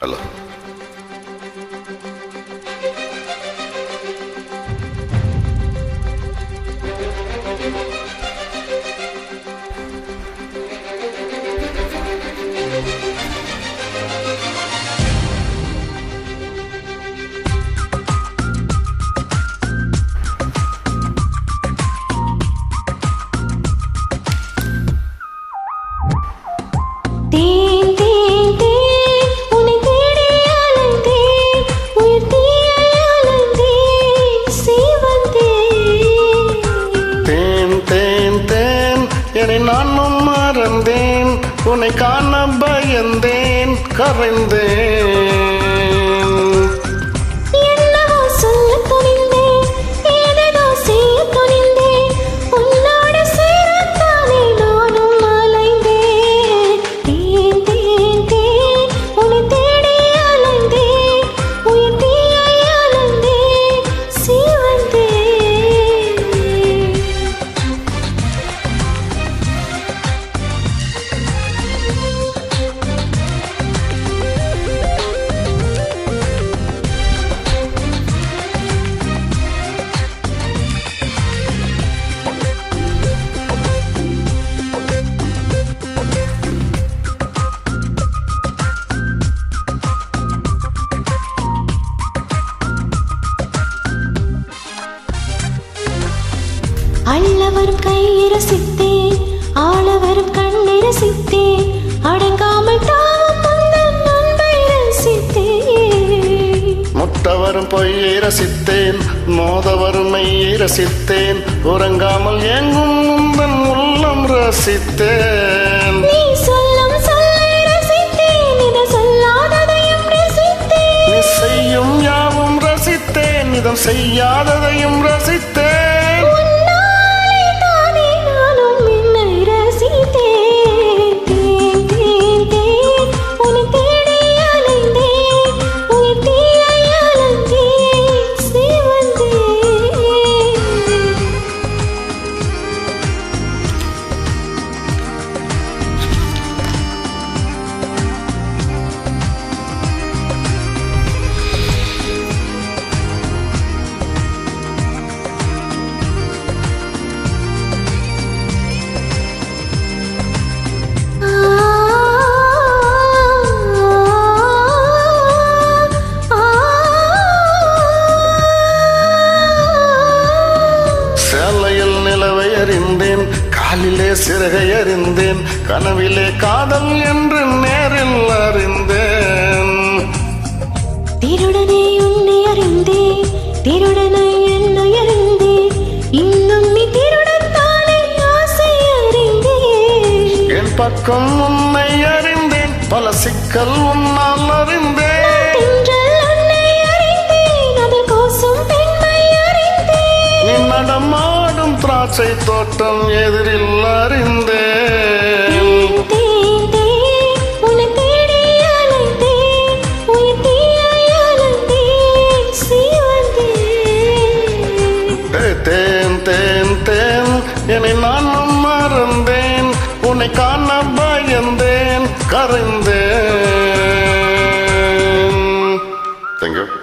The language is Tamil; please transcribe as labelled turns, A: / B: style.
A: হ্যালো। நானும் மறந்தேன். உன்னை காண பயந்தேன். கரைந்தேன்.
B: அள்ளவரும் கையை ரசித்தேன் ஆளவரும் கண்ணை ரசித்தேன் அடங்காமல்
A: முட்டவரும் பொய்யை ரசித்தேன் மோதவரும் மெய்யை ரசித்தேன் உறங்காமல் எங்கும் உந்தன் உள்ளம் ரசித்தேன். செய்யும் யாவும் ரசித்தேன் இதம் செய்யாததையும் ரசித்தேன். அறிந்தேன் காலிலே சிறகை அறிந்தேன் கனவிலே காதல் என்று நேரில் அறிந்தேன்.
B: திருடனே உன்னை அறிந்தேன் திருடனை என்னை அறிந்தேன் இன்னும் நீ திருடத்தானே ஆசை அறிந்தேன்.
A: என் பக்கம் உன்னை அறிந்தேன் பல சிக்கல் உன்னால் அறிந்தேன்.
B: ஆசை தோட்டம் எதிரில் அறிந்தேன். தேன் தேன் தேன் என்னை
A: நான் மறந்தேன். உன்னை காண பயந்தேன் கரைந்தேன்.
B: Thank you.